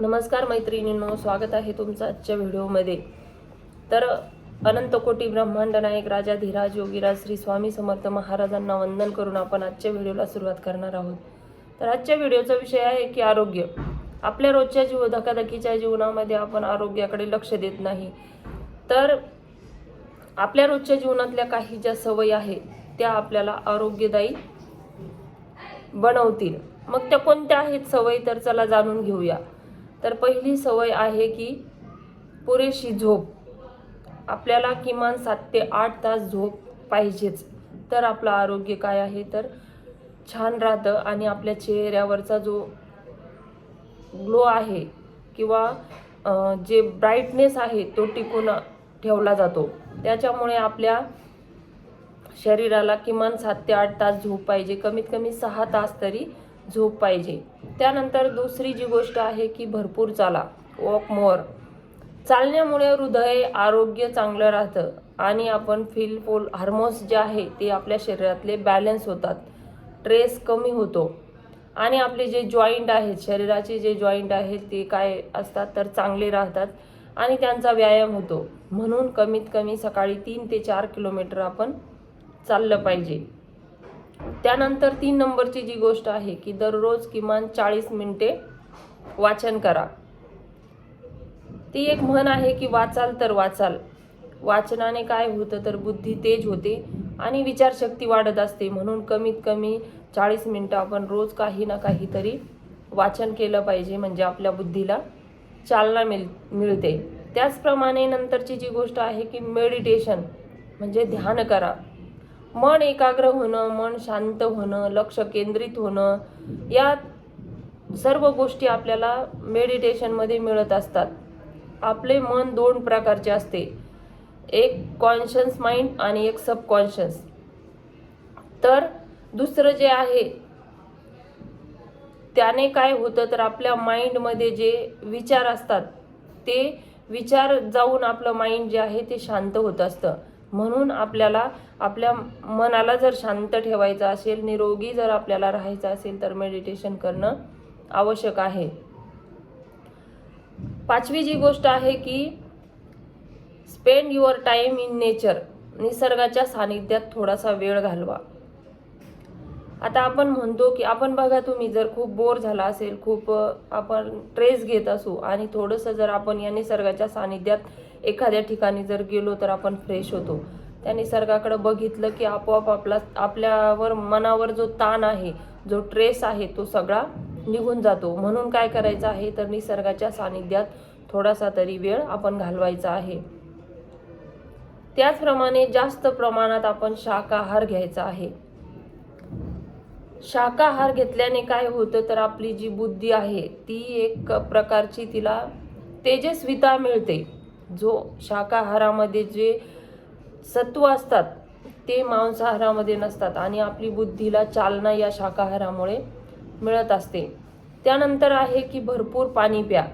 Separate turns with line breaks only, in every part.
नमस्कार मैत्रिणींनो स्वागत आहे तुमचं आजच्या व्हिडिओमध्ये. तर अनंत कोटी ब्रह्मांड नायक राजा धीराज योगीराज श्री स्वामी समर्थ महाराजांना वंदन करून आपण आजच्या व्हिडिओला सुरुवात करणार आहोत. तर आजच्या व्हिडिओचा विषय आहे की आरोग्य. आपल्या रोजच्या जीव धकाधकीच्या जीवनामध्ये आपण आरोग्याकडे लक्ष देत नाही. तर आपल्या रोजच्या जीवनातल्या काही ज्या सवयी आहेत त्या आपल्याला आरोग्यदायी बनवतील. मग त्या कोणत्या आहेत सवयी? तर चला जाणून घेऊया. तर पहिली सवय आहे की पुरेशी झोप. आपल्याला किमान सात ते आठ तास झोप पाहिजेच. तर आपलं आरोग्य काय आहे? तर छान राहतं आणि आपल्या चेहऱ्यावरचा जो ग्लो आहे किंवा जे ब्राईटनेस आहे तो टिकून ठेवला जातो. त्याच्यामुळे आपल्या शरीराला किमान सात ते आठ तास झोप पाहिजे. कमीत कमी सहा तास तरी झोप पाहिजे. त्यानंतर दुसरी जी गोष्ट आहे की भरपूर चाला. Walk more. चालण्यामुळे हृदय आरोग्य चांगलं राहतं आणि आपण फील फोल हार्मोन्स जे आहे ते आपल्या शरीरातले बॅलन्स होतात. ट्रेस कमी होतो. आणि आपले जे जॉईंट आहेत शरीराचे जे जॉईंट आहेत ते काय असतात तर चांगले राहतात आणि त्यांचा व्यायाम होतो. म्हणून कमीत कमी सकाळी तीन ते चार किलोमीटर आपण चाललं पाहिजे. त्यानंतर तीन नंबरची जी गोष्ट आहे की दररोज किमान चाळीस मिनिटे वाचन करा. ती एक म्हण आहे की वाचाल तर वाचाल. वाचनाने काय होतं तर बुद्धी तेज होते आणि विचारशक्ती वाढत असते. म्हणून कमीत कमी चाळीस मिनटं आपण रोज काही ना काहीतरी वाचन केलं पाहिजे म्हणजे आपल्या बुद्धीला चालना मिळ मिळते. त्याचप्रमाणे नंतरची जी गोष्ट आहे की मेडिटेशन म्हणजे ध्यान करा. मन एकाग्र होणं मन शांत होणं लक्ष केंद्रित होणं या सर्व गोष्टी आपल्याला मेडिटेशनमध्ये मिळत असतात. आपले मन दोन प्रकारचे असते. एक कॉन्शियस माइंड आणि एक सबकॉन्शियस तर दुसरं जे आहे त्याने काय होतं तर आपल्या माइंडमध्ये जे विचार असतात ते विचार जाऊन आपलं माइंड जे आहे ते शांत होत असतं. म्हणून आपल्याला आपल्या मनाला जर शांत ठेवायचं असेल निरोगी जर आपल्याला राहायचं असेल तर मेडिटेशन करणं आवश्यक आहे. पाचवी जी गोष्ट आहे की spend your time in nature निसर्गाच्या सानिध्यात थोडासा वेळ घालवा. आता आपण म्हणतो की आपण बघा तुम्ही जर खूप बोर झाला असेल खूप आपण ट्रेस घेत असू आणि थोडंसं जर आपण या निसर्गाच्या सानिध्यात एखाद्या ठिकाणी जर गेलो तर आपण फ्रेश होतो. त्या निसर्गाकडे बघितलं की आपोआप आपला आपल्यावर मनावर जो ताण आहे जो ट्रेस आहे तो सगळा निघून जातो. म्हणून काय करायचं आहे तर निसर्गाच्या सानिध्यात थोडासा तरी वेळ आपण घालवायचा आहे. त्याचप्रमाणे जास्त प्रमाणात आपण शाकाहार घ्यायचा आहे. शाकाहार घेतल्याने काय होतं तर आपली जी बुद्धी आहे ती एक प्रकारची तिला तेजस्विता मिळते. जो शाकाहारामध्ये जे सत्व असतात ते मांसाहारामध्ये नसतात आणि आपली बुद्धीला चालना या शाकाहारामुळे मिळत असते. त्यानंतर आहे की भरपूर पाणी प्या.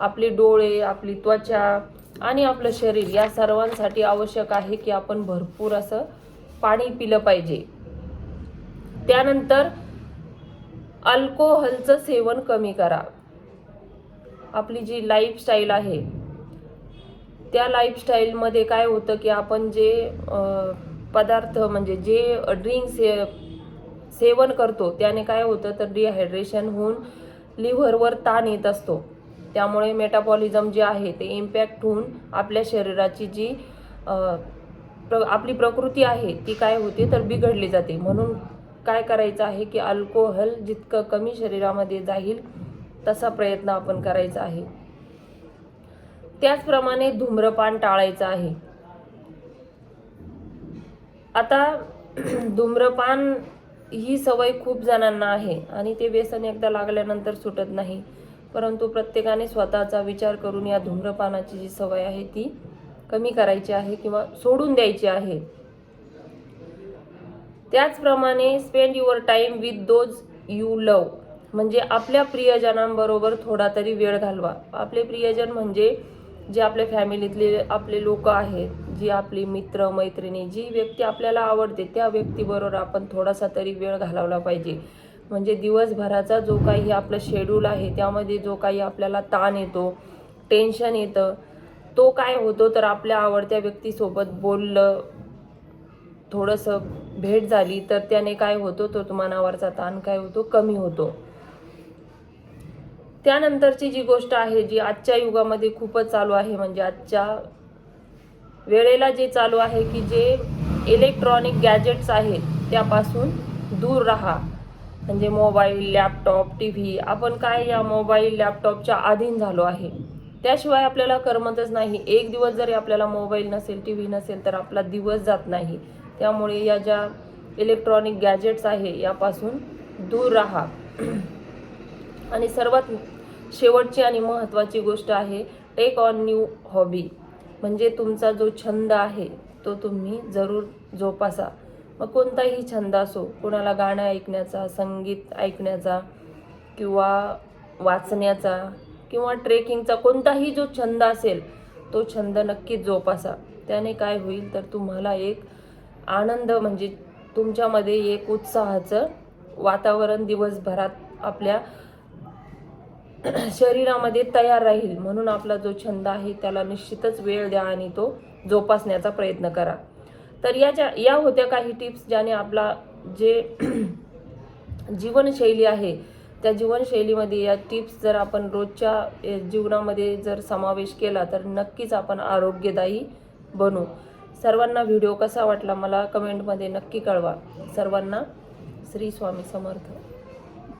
आपले डोळे आपली त्वचा आणि आपलं शरीर या सर्वांसाठी आवश्यक आहे की आपण भरपूर असं पाणी पिलं पाहिजे. त्यानंतर अल्कोहोलचं सेवन कमी करा. आपली जी लाईफस्टाईल आहे त्या लाईफस्टाईलमध्ये काय होतं की आपण जे पदार्थ म्हणजे जे ड्रिंक से सेवन करतो त्याने काय होतं तर डिहायड्रेशन होऊन लिव्हरवर ताण येत असतो. त्यामुळे मेटाबॉलिझम जे आहे ते इम्पॅक्ट होऊन आपल्या शरीराची जी प्र आपली प्रकृती आहे ती काय होते तर बिघडली जाते. म्हणून काय करायचं आहे की अल्कोहोल जितकं कमी शरीरामध्ये जाईल तसा प्रयत्न आपण करायचा आहे. त्याचप्रमाणे धूम्रपान टाळायचं आहे. आता धूम्रपान ही सवय खूप जणांना आहे आणि ते व्यसन एकदा लागल्यानंतर सुटत नाही. परंतु प्रत्येकाने स्वतःचा विचार करून या धूम्रपानाची जी सवय आहे ती कमी करायची आहे किंवा सोडून द्यायची आहे. त्याचप्रमाणे spend your time with those you love म्हणजे आपल्या प्रियजनांबरोबर थोडा तरी वेळ घालवा. आपले प्रियजन म्हणजे जे आपल्या फॅमिलीतले आपले लोक आहेत जी आपली मित्र मैत्रिणी जी व्यक्ती आपल्याला आवडते त्या व्यक्तीबरोबर आपण थोडासा तरी वेळ घालवला पाहिजे. म्हणजे दिवसभराचा जो काही आपलं शेड्यूल आहे त्यामध्ये जो काही आपल्याला ताण येतो टेन्शन येतं तो काय होतो तर आपल्या आवडत्या व्यक्तीसोबत बोललं थोडंसं भेट झाली तर त्याने काय होतो तो मनावरचा ताण काय होतो कमी होतो. त्यानंतरची जी गोष्ट आहे जी आजच्या युगामध्ये खूपच चालू आहे म्हणजे आजच्या वेळेला जे चालू आहे की जे इलेक्ट्रॉनिक गॅजेट्स आहेत त्यापासून दूर राहा. म्हणजे मोबाईल लॅपटॉप टी व्ही आपण काय या मोबाईल लॅपटॉपच्या अधीन झालो आहे. त्याशिवाय आपल्याला करमतच नाही. एक दिवस जरी आपल्याला मोबाईल नसेल टी व्ही नसेल तर आपला दिवस जात नाही. त्यामुळे या ज्या इलेक्ट्रॉनिक गॅजेट्स आहे यापासून दूर राहा. आणि सर्वात शेवटची आणि महत्त्वाची गोष्ट आहे टेक ऑन न्यू हॉबी म्हणजे तुमचा जो छंद आहे तो तुम्ही जरूर जोपासा. मग कोणताही छंद असो कोणाला गाणं ऐकण्याचा संगीत ऐकण्याचा किंवा वाचण्याचा किंवा ट्रेकिंगचा कोणताही जो छंद असेल तो छंद नक्कीच जोपासा. त्याने काय होईल तर तुम्हाला एक आनंद म्हणजे तुमच्यामध्ये एक उत्साहाचं वातावरण दिवसभरात आपल्या शरीरामध्ये तयार राहील. म्हणून आपला जो छंद आहे त्याला निश्चितच वेळ द्या आणि तो जोपासण्याचा प्रयत्न करा. तर याच्या या होत्या काही टिप्स ज्याने आपला जे जीवनशैली आहे त्या जीवनशैलीमध्ये या टिप्स जर आपण रोजच्या जीवनामध्ये जर समावेश केला तर नक्कीच आपण आरोग्यदायी बनू. सर्वांना व्हिडिओ कसा वाटला मला कमेंटमध्ये नक्की कळवा. सर्वांना श्री स्वामी समर्थ.